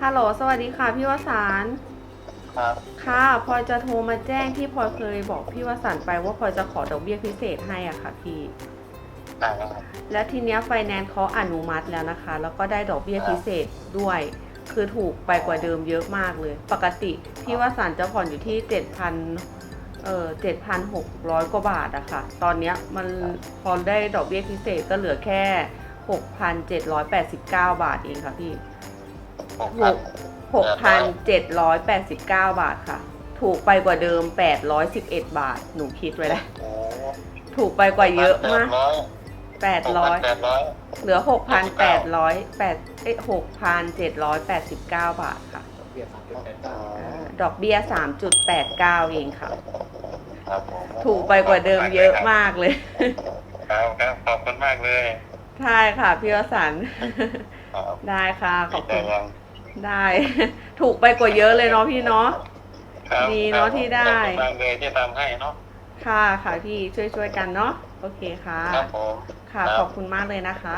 ฮัลโหล สวัสดีค่ะ พี่วสานครับค่ะพลอยจะโทรมาแจ้งที่พลอยเคยบอกพี่วสันต์ไปว่าพลอยจะขอดอกเบี้ยพิเศษให้อะค่ะพี่ ได้แล้วครับ และทีเนี้ยไฟแนนซ์เขาอนุมัติแล้วนะคะ แล้วก็ได้ดอกเบี้ยพิเศษด้วย คือถูกไปกว่าเดิมเยอะมากเลย ปกติพี่วสันต์จะผ่อนอยู่ที่ เจ็ดพันเอ่อเจ็ดพันหกร้อยกว่าบาทอะค่ะ ตอนเนี้ยมันพอได้ดอกเบี้ยพิเศษก็เหลือแค่หกพันเจ็ดร้อยแปดสิบเก้าบาทเองค่ะพี่หกพันหกพันเจ็ดร้อยแปดสิบเก้าบาทค่ะ ถูกไปกว่าเดิมแปดร้อยสิบเอ็ดบาท หนูคิดไว้แล้วโอ้ถูกไปกว่าเยอะมากแปดร้อยแปดร้อยแปดร้อยเหลือ6,800 8เอ้6,789บาทค่ะเบียร์สามจุดแปดเก้าอ่าดอกเบี้ย3.89เองค่ะ ครับผมถูกไปกว่าเดิมเยอะมากเลย ครับครับขอบคุณมากเลยใช่ค่ะพี่วสันต์ครับได้ค่ะขดีอบใจคุณยังได้ ถูกไปกว่าเยอะเลยเนาะพี่เนาะ ครับดีเนอะที่ได้ ขอบคุณมากเลยที่ทำให้เนาะค่ะค่ะพี่ช่วยช่วยๆกันเนาะโอเคค่ะ ครับผม ค่ะครับขอบคุณมากเลยนะคะ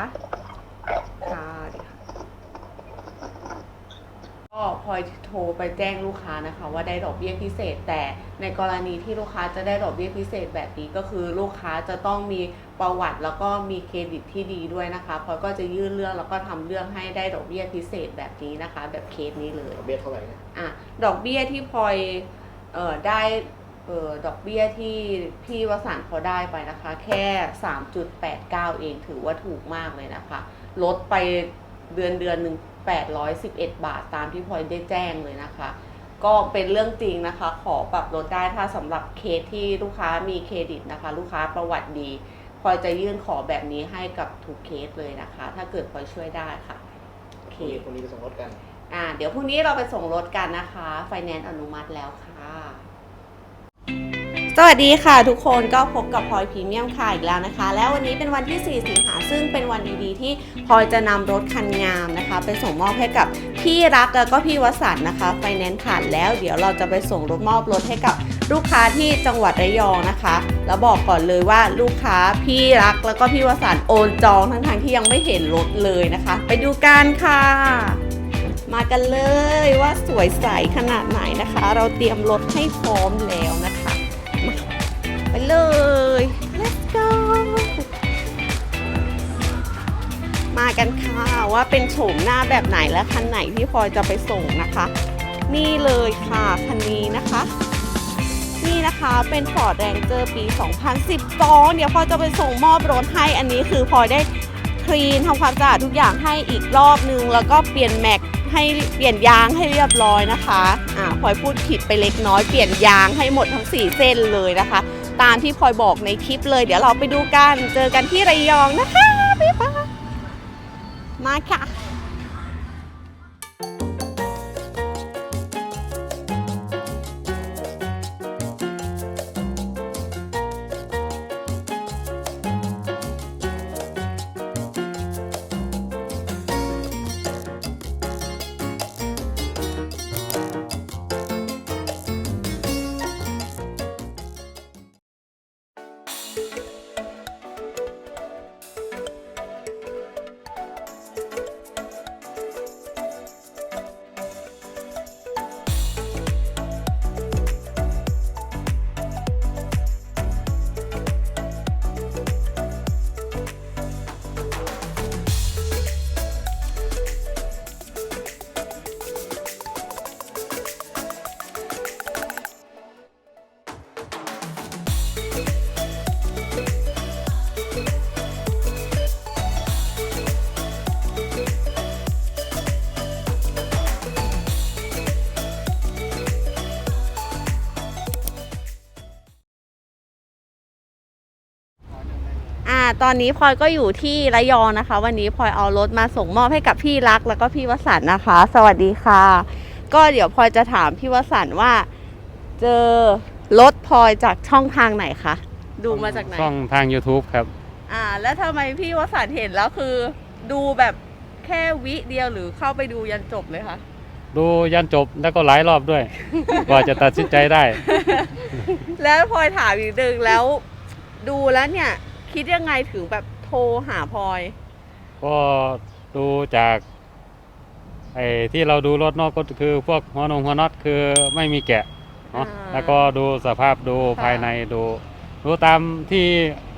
ครับผม ค่ะดีค่ะ ก็พลอยโทรไปแจ้งลูกค้านะคะ ว่าได้ดอกเบี้ยพิเศษ แต่ในกรณีที่ลูกค้าจะได้ดอกเบี้ยพิเศษแบบนี้ก็คือลูกค้าจะต้องมีประวัติแล้วก็มีเครดิตที่ดีด้วยนะคะพลอยก็จะยื่นเรื่องแล้วก็ทำเรื่องให้ได้ดอกเบี้ยพิเศษแบบนี้นะคะ แบบเคสนี้เลยเบียร์เท่าไหร่เนี่ยอะดอกเบี้ยที่พลอยเอ่อได้เอ่อดอกเบี้ยที่พี่วสันต์เขาได้ไปนะคะ แค่ 3.89 เองถือว่าถูกมากเลยนะคะ ลดไป เดือนเดือนหนึ่ง811 บาทตามที่พลอยได้แจ้งเลยนะคะ ก็เป็นเรื่องจริงนะคะ ขอปรับลดได้ถ้าสำหรับเคสที่ลูกค้ามีเครดิตนะคะ ลูกค้าประวัติดีพลอยจะยื่นขอแบบนี้ให้กับทุกเคสเลยนะคะ ถ้าเกิดพลอยช่วยได้ค่ะโอเคพรุ่งนี้พรุ่งนี้ไปส่งรถกัน อ่า เดี๋ยวพรุ่งนี้เราไปส่งรถกันนะคะ ไฟแนนซ์อนุมัติแล้วค่ะ สวัสดีค่ะทุกคนก็พบกับพลอยพรีเมียมค่ะอีกแล้วนะคะ แล้ววันนี้เป็นวันที่ 4 สิงหาซึ่งเป็นวันดีๆที่พลอยจะนำรถคันงามนะคะ ไปส่งมอบให้กับพี่รักแล้วก็พี่วสันนะคะไฟแนนซ์ผ่านแล้วเดี๋ยวเราจะไปส่งรถมอบรถให้กับลูกค้าที่จังหวัดระยองนะคะ แล้วบอกก่อนเลยว่าลูกค้าพี่รักแล้วก็พี่วสันโอนจองทั้งๆที่ยังไม่เห็นรถเลยนะคะ ไปดูกันค่ะ มากันเลยว่าสวยใสขนาดไหนนะคะ เราเตรียมรถให้พร้อมแล้วนะ เลย let's go มากันค่ะว่าเป็นโฉมหน้าแบบไหนและคันไหนที่พลอยจะไปส่งนะคะ นี่เลยค่ะ คันนี้นะคะ นี่นะคะเป็น Ford Ranger ปี 2012 เดี๋ยวพลอยจะไปส่งมอบรถให้อันนี้คือพลอยได้คลีนทำความสะอาดทุกอย่างให้อีกรอบนึง แล้วก็เปลี่ยนแม็กให้เปลี่ยนยางให้เรียบร้อยนะคะ อ่าพลอยพูดผิดไปเล็กน้อยเปลี่ยนยางให้หมดทั้ง 4 เส้นเลยนะคะ ตามที่พลอยบอกในคลิปเลย เดี๋ยวเราไปดูกัน เจอกันที่ระยองนะคะบ๊ายบายมาค่ะ อ่าตอนนี้พลอยก็อยู่ที่ระยองนะคะ วันนี้พลอยเอารถมาส่งมอบให้กับพี่รักแล้วก็พี่วสันต์นะคะ สวัสดีค่ะ ก็เดี๋ยวพลอยจะถามพี่วสันต์ว่าเจอรถพลอยจากช่องทางไหนคะดูมาจากไหนช่องทาง YouTube ครับ อ่า แล้วทำไมพี่วสันต์เห็นแล้วคือ ดูแบบแค่วิเดียวหรือเข้าไปดูยันจบเลยคะดูยันจบแล้วก็หลายรอบด้วย กว่าจะตัดสินใจได้ แล้วพลอยถามอีกหนึ่งแล้ว ดูแล้วเนี่ย คิดยังไงถึงแบบโทรหาพลอย ก็ดูจากไอ้ที่เราดูรถเนอกก็คือพวกหัวนงหัวน็อตคือไม่มีแกะเนาะอ่าแล้วก็ดูสภาพดูค่ะ ภายในดูดูตามที่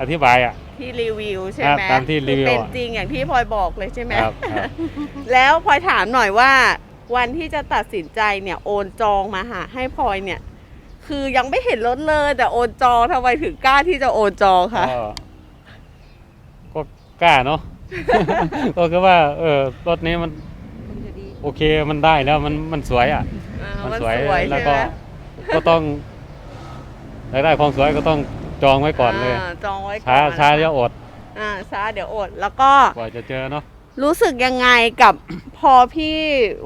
อธิบายอะ ที่รีวิวใช่ครัไหมบตามที่รีวิวคือเป็นอะ จริงอย่างที่พลอยบอกเลยใช่ไหม ครับครับ แล้วพลอยถามหน่อยว่า วันที่จะตัดสินใจเนี่ยโอนจองมาหาให้พลอยเนี่ย คือยังไม่เห็นรถเลยแต่โอนจองทำไมถึงกล้าที่จะโอนจองคะก็ ก็กล้าเนาะก็คือว่า เออรถนี้มันโอเคมันได้แล้วมันมันสวยอะ อ่ามันมันสวยสวยแล้วใช่ก็ไหมก็ต้องรายได้ความสวยก็ต้องจองไว้ก่อนเลยาจองไว้ก่อนช้าช้านะคะเดี๋ยวอดอ่าช้าเดี๋ยวอด แล้วก็กว่าจะเจอเนาะรู้สึกยังไงกับ พอพี่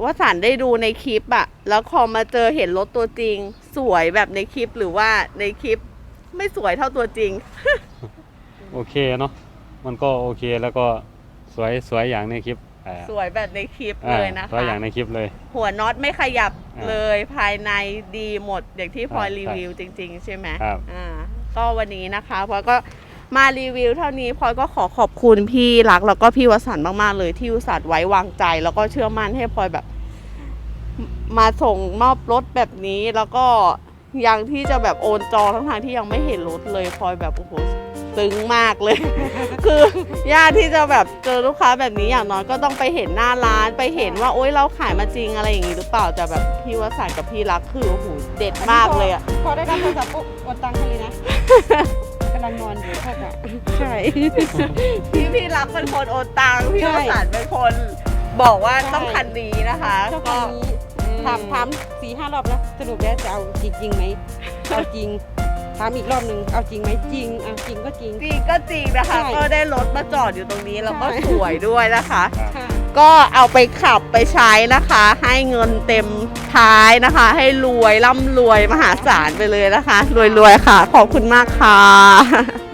วสันต์ได้ดูในคลิปอะแล้วพอมาเจอเห็นรถตัวจริง สวยแบบในคลิปหรือว่าในคลิป ไม่สวยเท่าตัวจริง โอเคเนาะ มันก็โอเคแล้วก็สวยสวยอย่างในคลิปอ่าสวยแบบในคลิปอ่าเลยนะสวยคะอย่างในคลิปเลย หัวน็อตไม่ขยับอ่าเลยภายในดีหมดอย่างที่พลอยอ่ารีวิวจริง ๆ ใช่ไหมครับ อ่าก็วันนี้นะคะพลอยก็มารีวิวเท่านี้พลอยก็ขอขอบคุณพี่รัก แล้วก็พี่วสันต์มากๆเลยที่อุตส่าห์ไว้วางใจ แล้วก็เชื่อมั่นให้พลอยแบบ มาส่งมอบรถแบบนี้แล้วก็ยังที่จะแบบโอนจองทั้งทางๆที่ยังไม่เห็นรถเลยพลอยแบบโอ้โห ซึ้งมากเลย คือยากที่จะแบบเจอลูกค้าแบบนี้อย่างน้อยก็ต้องไปเห็นหน้าร้านไปเห็นว่าโอ๊ยเราขายมาจริงอะไรอย่างนี้หรือเปล่าแต่แบบพี่วสันต์กับพี่รักคือโอ้โหเด็ดมากเลยอะพอได้รับโทรศัพท์ปุ๊บโอนตังค์ให้เลยนะกำลังนอนอยู่พ่อจะใช่ พี่พี่รักเป็นคนโอนตังค์พี่ใช่วสันต์เป็นคนบอกว่าใช่ต้องคันนี้นะคะ เจ้าก็คันนี้ถามถามสี่ห้ารอบแล้วสรุปแล้วจะเอาจริงจริงไหมเอาจริง ถามอีกรอบหนึ่งเอาจริงไหมจริงเอาจริงก็จริง จริงก็จริงนะคะ ใช่ก็ได้รถมาจอดอยู่ตรงนี้แล้วก็ใช่ สวยด้วยนะคะครับค่ะ ก็เอาไปขับไปใช้นะคะ ให้เงินเต็มท้ายนะคะ ให้รวยร่ำรวยมหาศาลไปเลยนะคะ รวยๆค่ะ ขอบคุณมากค่ะ